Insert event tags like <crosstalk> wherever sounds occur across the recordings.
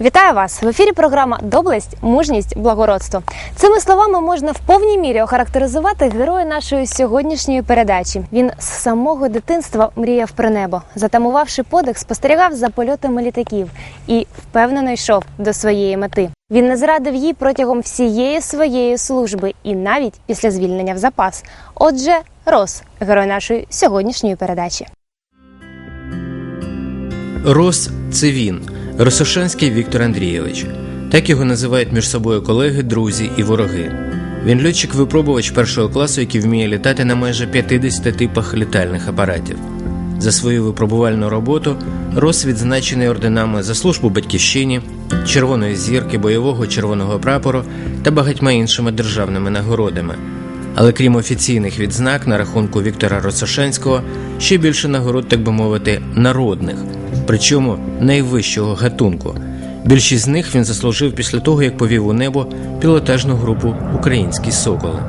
Вітаю вас в ефірі. Програма Доблесть, мужність, благородство. Цими словами можна в повній мірі охарактеризувати героя нашої сьогоднішньої передачі. Він з самого дитинства мріяв про небо, затамувавши подих, спостерігав за польотами літаків і впевнено йшов до своєї мети. Він не зрадив їй протягом всієї своєї служби і навіть після звільнення в запас. Отже, Рос, герой нашої сьогоднішньої передачі. Рос це він, Росошанський Віктор Андрійович. Так його називають між собою колеги, друзі і вороги. Він льотчик-випробувач першого класу, який вміє літати на майже 50 типах літальних апаратів. За свою випробувальну роботу Рос відзначений орденами за службу батьківщині, Червоної зірки, бойового червоного прапору та багатьма іншими державними нагородами. Але крім офіційних відзнак на рахунку Віктора Росошанського, ще більше нагород, так би мовити, народних, причому найвищого гатунку. Більшість з них він заслужив після того, як повів у небо пілотажну групу Українські соколи.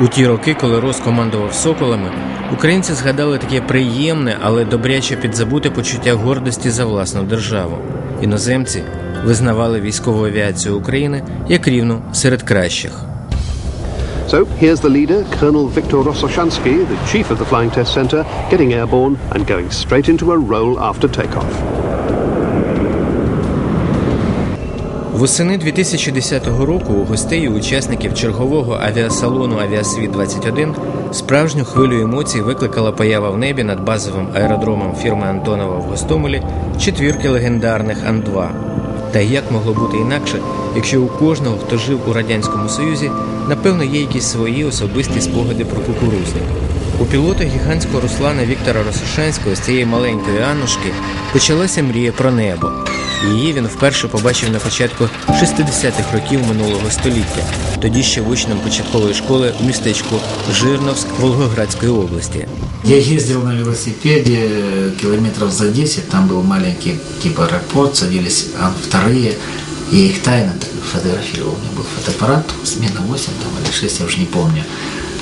У ті роки, коли Рос командував соколами, українці згадали таке приємне, але добряче підзабуте почуття гордості за власну державу. Іноземці визнавали військову авіацію України як рівну серед кращих. So here's the leader, Colonel Viktor Rososhansky, the chief of the Flying Test Center, getting airborne and going straight into a roll after takeoff. Восени 2010 року у гостей і учасників чергового авіасалону Авіасвіт 21 справжню хвилю емоцій викликала поява в небі над базовим аеродромом фірми Антонова в Гостомелі четвірки легендарних Ан-2. Та як могло бути інакше, якщо у кожного, хто жив у радянському Союзі, напевно, є якісь свої особисті спогади про кукурузник. У пілота гігантського Руслана Віктора Росошанського з цієї маленької Аннушки почалася мрія про небо. Її він вперше побачив на початку 60-х років минулого століття, тоді ще в учнем початкової школи в містечку Жирновськ Волгоградської області. Я ездил на велосипеде э, километров за 10, там был маленький типа аэропорт, садились а, вторые, я их тайно так фотографировал, у меня был фотоаппарат, смена 8 там, или 6, я уже не помню,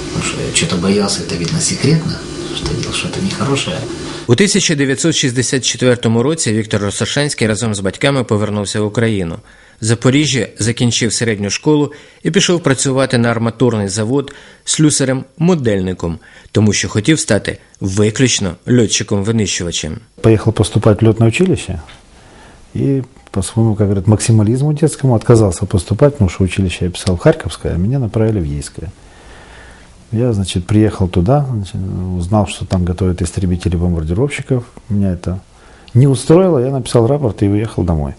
потому что я что-то боялся, это видно секретно, что делал что-то нехорошее. У 1964 році Віктор Росошанський разом з батьками повернувся в Україну. В Запоріжжі закінчив середню школу і пішов працювати на арматурний завод слюсарем-модельником, тому що хотів стати виключно льотчиком-винищувачем. Поехал поступать в летное училище и по своему, как говорят, максимализму детскому отказался поступать, потому что училище я писал в Харьковское, а меня направили в Ейское. Я, значит, приехал туда, значит, узнал, что там готовят истребители бомбардировщиков. Меня это не устроило, я написал рапорт и уехал домой.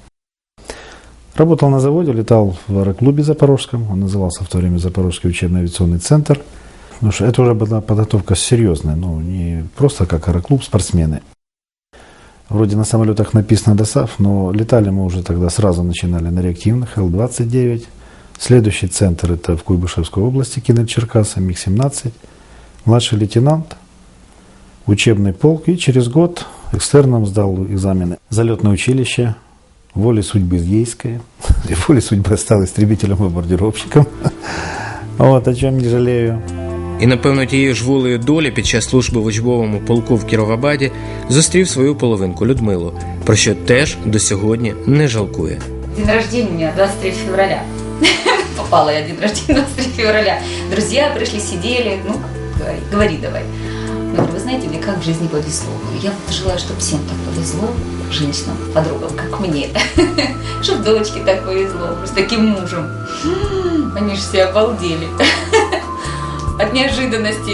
Работал на заводе, летал в аэроклубе Запорожском, он назывался в то время Запорожский учебный авиационный центр. Потому что это уже была подготовка серьезная, ну, не просто как аэроклуб, спортсмены. Вроде на самолетах написано ДОСАФ, но летали мы уже тогда сразу начинали на реактивных Л-29. Следующий центр это в Куйбышевской области, Кинель Черкаса, МиГ-17. Младший лейтенант, учебный полк. И через год экстерном сдал экзамены. Залетное училище, волей судьбы Ейское. <laughs> И волей судьбы стал истребителем-бомбардировщиком. <laughs> Вот, о чем не жалею. І, напевно, тією ж волею долі під час служби в учбовому полку в Кіровабаді зустрів свою половинку Людмилу, про що теж до сьогодні не жалкує. День рождения у меня 23 февраля. <laughs> Попала я в день рождения 23 февраля. Друзья пришли, сидели, ну, говори, говори давай. Я говорю, вы знаете, мне как в жизни повезло. Я вот желаю, чтобы всем так повезло, женщинам, подругам, как мне. <laughs> Чтобы дочке так повезло, с таким мужем. Они же все обалдели. <laughs> От неожиданности.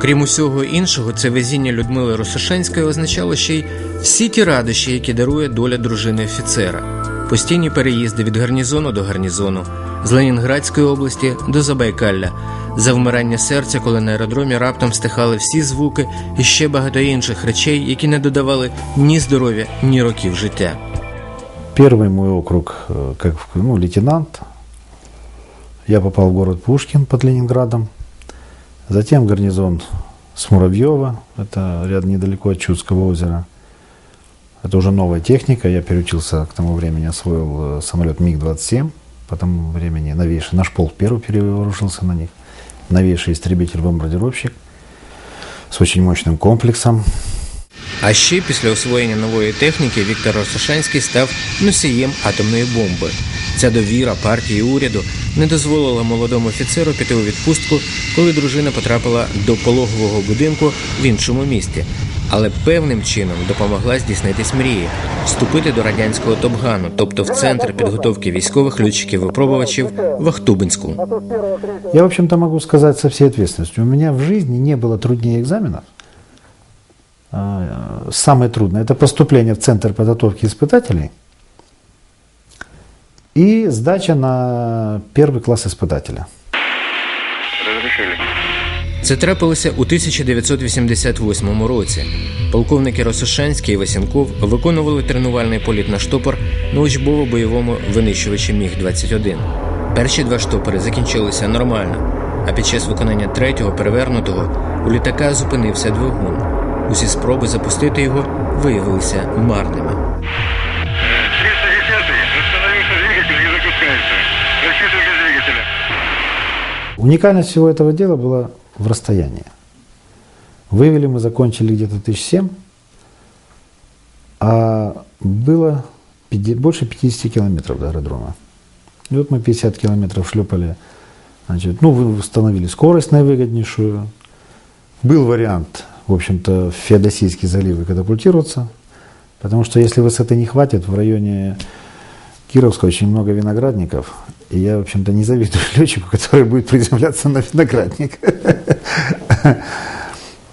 Крім усього іншого, це везіння Людмили Росошенської означало ще й всі ті радощі, які дарує доля дружини офіцера, постійні переїзди від гарнізону до гарнізону, з Ленінградської області до Забайкалля, завмирання серця, коли на аеродромі раптом стихали всі звуки і ще багато інших речей, які не додавали ні здоров'я, ні років життя. Первый мой округ, как ну, лейтенант, я попал в город Пушкин под Ленинградом, затем в гарнизон с Муравьева, это рядом недалеко от Чудского озера. Это уже новая техника, я переучился к тому времени, освоил э, самолет МиГ-27, по тому времени новейший, наш полк первый перевооружился на них, новейший истребитель-бомбардировщик. с очень мощным комплексом. А ще після освоєння нової техніки Віктор Росошанський став носієм атомної бомби. Ця довіра партії і уряду не дозволила молодому офіцеру піти у відпустку, коли дружина потрапила до пологового будинку в іншому місті. Але певним чином допомогла здійснитись мрії вступити до радянського Топгану, тобто в центр підготовки військових льотчиків-випробувачів в Ахтубинську. Я, в общем-то, могу сказать со всей ответственностью. У меня в жизни не было труднее экзаменов. А, Самое трудное – это поступление в Центр подготовки испытателей и сдача на первый класс испытателя. Разрешили. Це трапилося у 1988 році. Полковники Росошанський і Васенков виконували тренувальний політ на штопор на учбово-бойовому винищувачі Міг-21. Перші два штопори закінчилися нормально, а під час виконання третього перевернутого у літака зупинився двигун. Усі спроби запустити його виявилися марними. Уникальность всего этого дела была в расстоянии. Вывели мы, закончили где-то тысяч семь, а было больше 50 километров до аэродрома. И вот мы 50 километров шлепали, значит, ну, установили скорость наивыгоднейшую. Был вариант, в общем-то, в Феодосийский залив и катапультироваться, потому что если высоты не хватит, в районе Кировска очень много виноградников, и я, в общем-то, не завидую <laughs> летчику, который будет приземляться на виноградник. <laughs>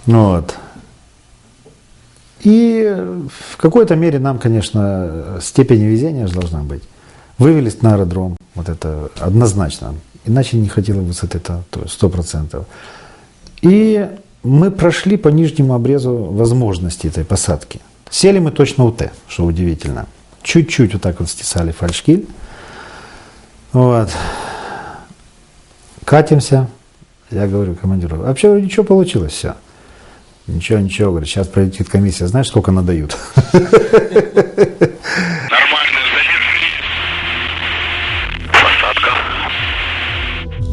Вот. И в какой-то мере нам, конечно, степень везения же должна быть. Вывелись на аэродром, вот это однозначно. Иначе не хватило высоты, это то есть сто процентов. И мы прошли по нижнему обрезу возможности этой посадки. Сели мы точно у Т, что удивительно. Чуть-чуть вот так вот стесали фальшкиль. Вот. Катимся. Я говорю командиру, вообще ничего получилось, все. Ничего, ничего, говорит, сейчас пролетит комиссия, знаешь, сколько надают?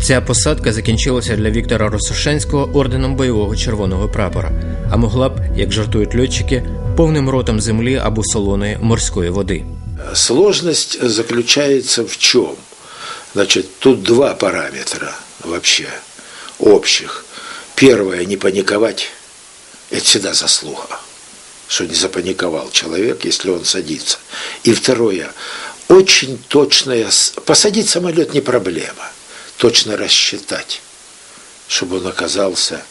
Ця посадка закінчилася для Віктора Росошенського орденом бойового червоного прапора, а могла б, як жартують льотчики, повним ротом землі або солоної морської води. Сложность заключается в чем? Значит, тут два параметра вообще общих. Первое – не паниковать. Это всегда заслуга, что не запаниковал человек, если он садится. И второе – очень точное… с- Посадить самолет не проблема. Точно рассчитать, чтобы он оказался,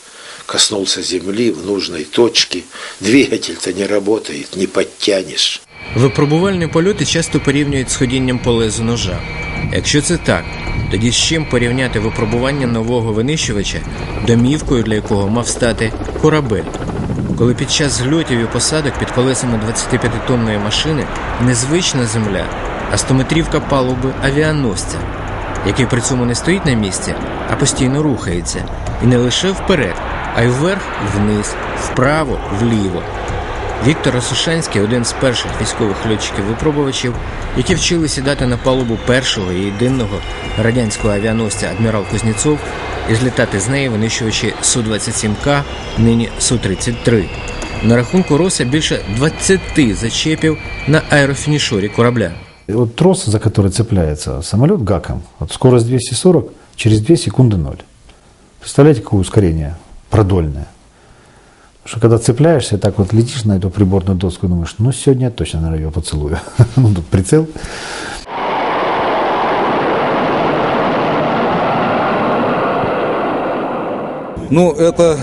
коснулся земли в нужной точке. Двигатель-то не работает, не подтянешь. Випробувальні польоти часто порівнюють з ходінням по лезу ножа. Якщо це так, тоді з чим порівняти випробування нового винищувача, домівкою для якого мав стати корабель. Коли під час зльотів і посадок під колесами 25-тонної машини незвична земля, а 100-метрівка палуби авіаносця, який при цьому не стоїть на місці, а постійно рухається, і не лише вперед, а й вверх, вниз, вправо, вліво. Віктор Росошанський один з перших військових льотчиків-випробувачів, які вчили сідати на палубу першого і єдиного радянського авіаносця адмірал Кузнєцов і злітати з неї винищувачі Су-27К, нині Су-33. На рахунку Роса більше 20 зачепів на аерофінішорі корабля. И вот трос, за который цепляется самолет гаком, вот скорость 240, через 2 секунды ноль. Представляете, какое ускорение продольное? Что когда цепляешься, так вот летишь на эту приборную доску, думаешь, ну сегодня я точно, наверное, ее поцелую. <laughs> Ну, тут прицел. Ну, это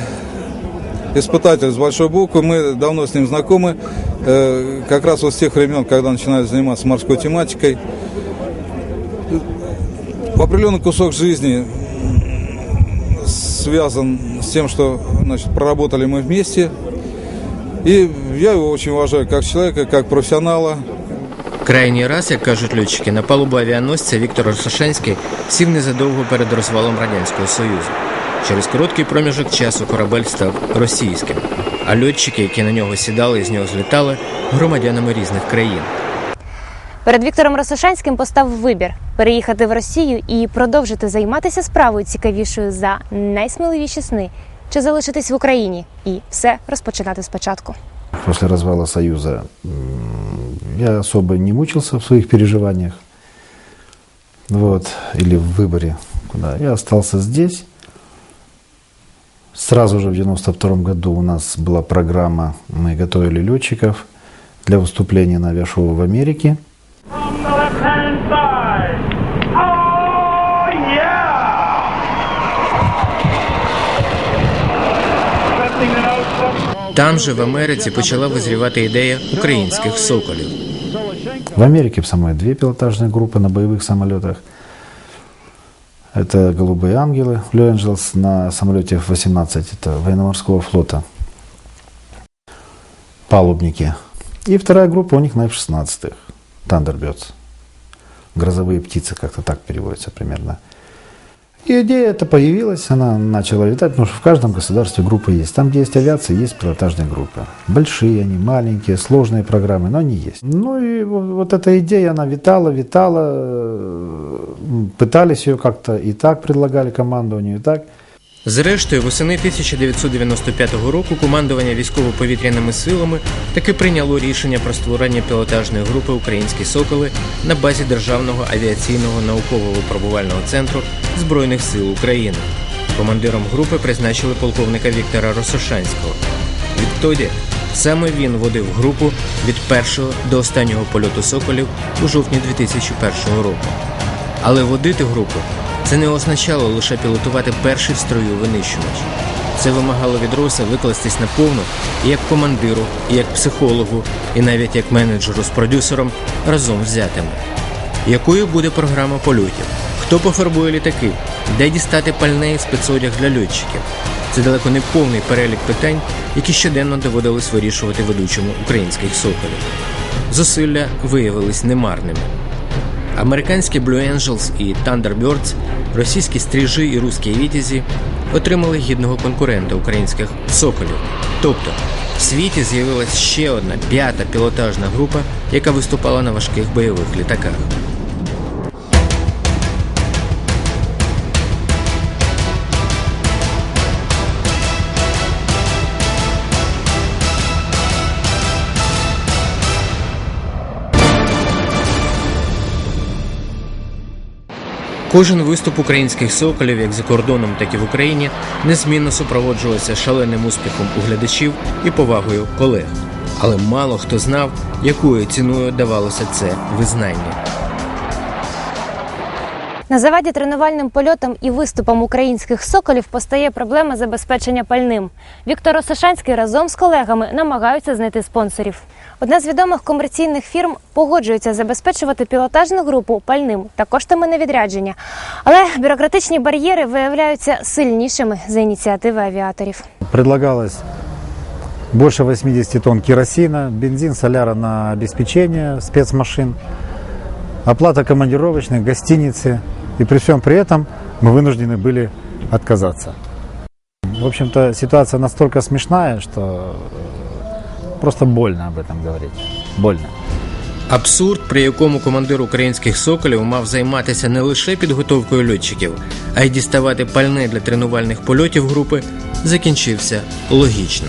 испытатель с большой буквы. Мы давно с ним знакомы. Э, Как раз вот с тех времен, когда начинали заниматься морской тематикой. Определенный кусок жизни связан с тем, что значит, проработали мы вместе. И я его очень уважаю как человека, как профессионала. Крайній раз, як кажуть льотчики, на палубу авіаносця Віктор Росошенський сів незадовго перед розвалом Радянського Союзу. Через короткий проміжок часу корабель став російським, а льотчики, які на нього сідали і з нього злітали, громадянами різних країн. Перед Віктором Росошанським постав вибір переїхати в Росію і продовжити займатися справою цікавішою за найсміливіші сни чи залишитись в Україні і все розпочинати спочатку. После развала Союза я особо не мучился в своих переживаниях. Вот, или в выборе куда. Я остался здесь. Сразу же в 92 году у нас была программа, мы готовили летчиков для выступления на авиашоу в Америке. On the left-hand side. Oh, yeah! Testing the nose. Там же в Америці почала визрівати ідея українських соколів. В Америке в самой две пилотажные группы на боевых самолетах. это «Голубые ангелы» Blue Angels на самолете F-18, это военно-морского флота. Палубники. И вторая группа у них на F-16, Thunderbirds. Грозовые птицы, как-то так переводится примерно. И идея эта появилась, она начала летать, потому что в каждом государстве группа есть. Там, где есть авиация, есть пилотажные группы. Большие они, маленькие, сложные программы, но они есть. Ну и вот, эта идея, она витала, витала. Пытались ее как-то и так предлагали командованию, и так. Зрештою, восени 1995 року командування військово-повітряними силами таки прийняло рішення про створення пілотажної групи Українські соколи на базі Державного авіаційного науково-випробувального центру Збройних сил України. Командиром групи призначили полковника Віктора Росошанського. Відтоді саме він водив групу від першого до останнього польоту соколів у жовтні 2001 року. Але водити групу це не означало лише пілотувати перший в строю винищувач. Це вимагало від Роса викластись наповну і як командиру, і як психологу, і навіть як менеджеру з продюсером разом взятими. Якою буде програма польотів? Хто пофарбує літаки? Де дістати пальне і спецодяг для льотчиків? Це далеко не повний перелік питань, які щоденно доводилось вирішувати ведучому українських соколів. Зусилля виявились немарними. Американські Blue Angels і Thunderbirds, російські стріжі і русські вітязі отримали гідного конкурента українських соколів. Тобто в світі з'явилась ще одна п'ята пілотажна група, яка виступала на важких бойових літаках. Кожен виступ українських соколів, як за кордоном, так і в Україні, незмінно супроводжувався шаленим успіхом у глядачів і повагою колег. Але мало хто знав, якою ціною давалося це визнання. На заваді тренувальним польотам і виступам українських соколів постає проблема забезпечення пальним. Віктор Осошанський разом з колегами намагаються знайти спонсорів. Одна з відомих комерційних фірм погоджується забезпечувати пілотажну групу пальним та коштами на відрядження. Але бюрократичні бар'єри виявляються сильнішими за ініціативи авіаторів. Предлагалось больше 80 тонн керосина, бензин, соляра на обеспечение спецмашин, оплата командировочных, гостиницы. И при всем при этом мы вынуждены были отказаться. В общем-то, ситуация настолько смешная, что э, просто больно об этом говорить. Больно. Абсурд, при якому командир українських соколів мав займатися не лише підготовкою льотчиків, а й діставати пальне для тренувальних польотів групи, закінчився логічно.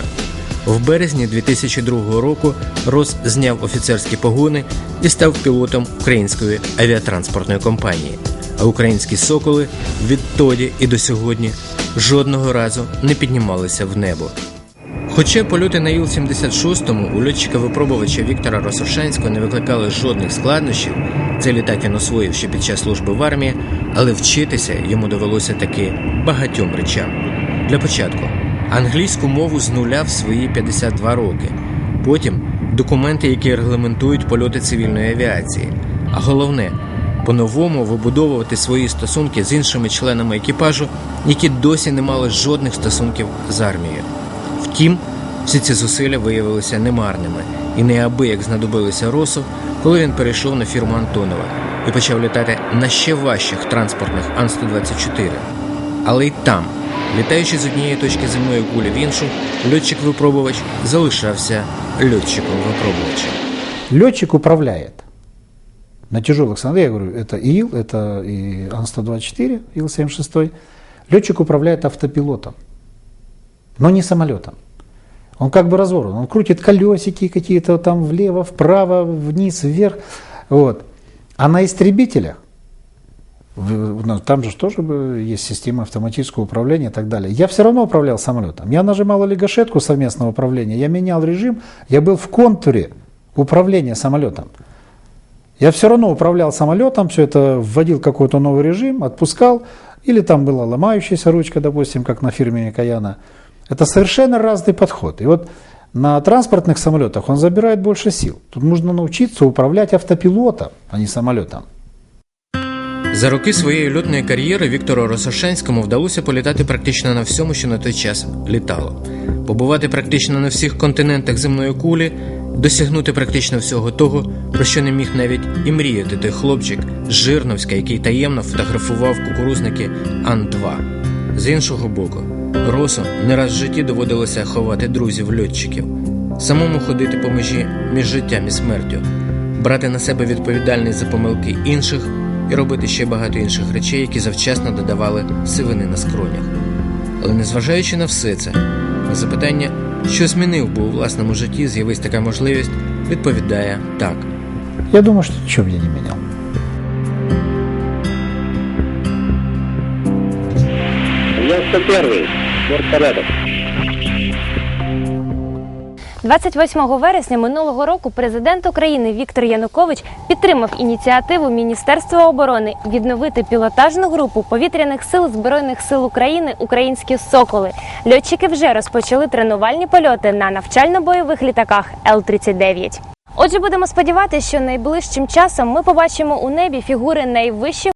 В березні 2002 року Рос зняв офіцерські погони і став пілотом української авіатранспортної компанії. А українські соколи відтоді і до сьогодні жодного разу не піднімалися в небо. Хоча польоти на Іл-76 у льотчика-випробувача Віктора Росошанського не викликали жодних складнощів, це літак він освоїв ще під час служби в армії, але вчитися йому довелося таки багатьом речам. Для початку англійську мову з нуля в свої 52 роки, потім документи, які регламентують польоти цивільної авіації. А головне по-новому вибудовувати свої стосунки з іншими членами екіпажу, які досі не мали жодних стосунків з армією. Втім, всі ці зусилля виявилися немарними і неабияк знадобилися Росу, коли він перейшов на фірму Антонова і почав літати на ще важчих транспортних Ан-124. Але й там, літаючи з однієї точки земної кулі в іншу, льотчик-випробувач залишався льотчиком-випробувачем. Летчик управляет. На тяжелых самолетах, я говорю, это ИИЛ, это и Ан-124, Ил-76. Летчик управляет автопилотом. Но не самолетом. Он как бы разорван, он крутит колесики какие-то там влево, вправо, вниз, вверх. Вот. А на истребителях, ну, там же тоже есть система автоматического управления и так далее. Я все равно управлял самолетом. Я нажимал или гашетку совместного управления, я менял режим, я был в контуре управления самолетом. Я все равно управлял самолетом, все это вводил какой-то новый режим, отпускал, или там была ломающаяся ручка, допустим, как на фирме Каяна. Это совершенно разный подход. И вот на транспортных самолетах он забирает больше сил. Тут нужно научиться управлять автопилотом, а не самолетом. За роки своєї льотної кар'єри Віктору Росошанському вдалося політати практично на всьому, що на той час літало, побувати практично на всіх континентах земної кулі, досягнути практично всього того, про що не міг навіть і мріяти той хлопчик з Жирновська, який таємно фотографував кукурузники Ан-2. З іншого боку, Росу не раз в житті доводилося ховати друзів-льотчиків, самому ходити по межі між життям і смертю, брати на себе відповідальність за помилки інших і робити ще багато інших речей, які завчасно додавали сивини на скронях. Але незважаючи на все це, на запитання, що змінив би у власному житті, з'явилась така можливість, відповідає так. Я думаю, ничего бы я не менял. 91-й. Бортпорядок. 28 вересня минулого року президент України Віктор Янукович підтримав ініціативу Міністерства оборони відновити пілотажну групу повітряних сил Збройних сил України Українські соколи. Льотчики вже розпочали тренувальні польоти на навчально-бойових літаках Л-39. Отже, будемо сподіватися, що найближчим часом ми побачимо у небі фігури найвищих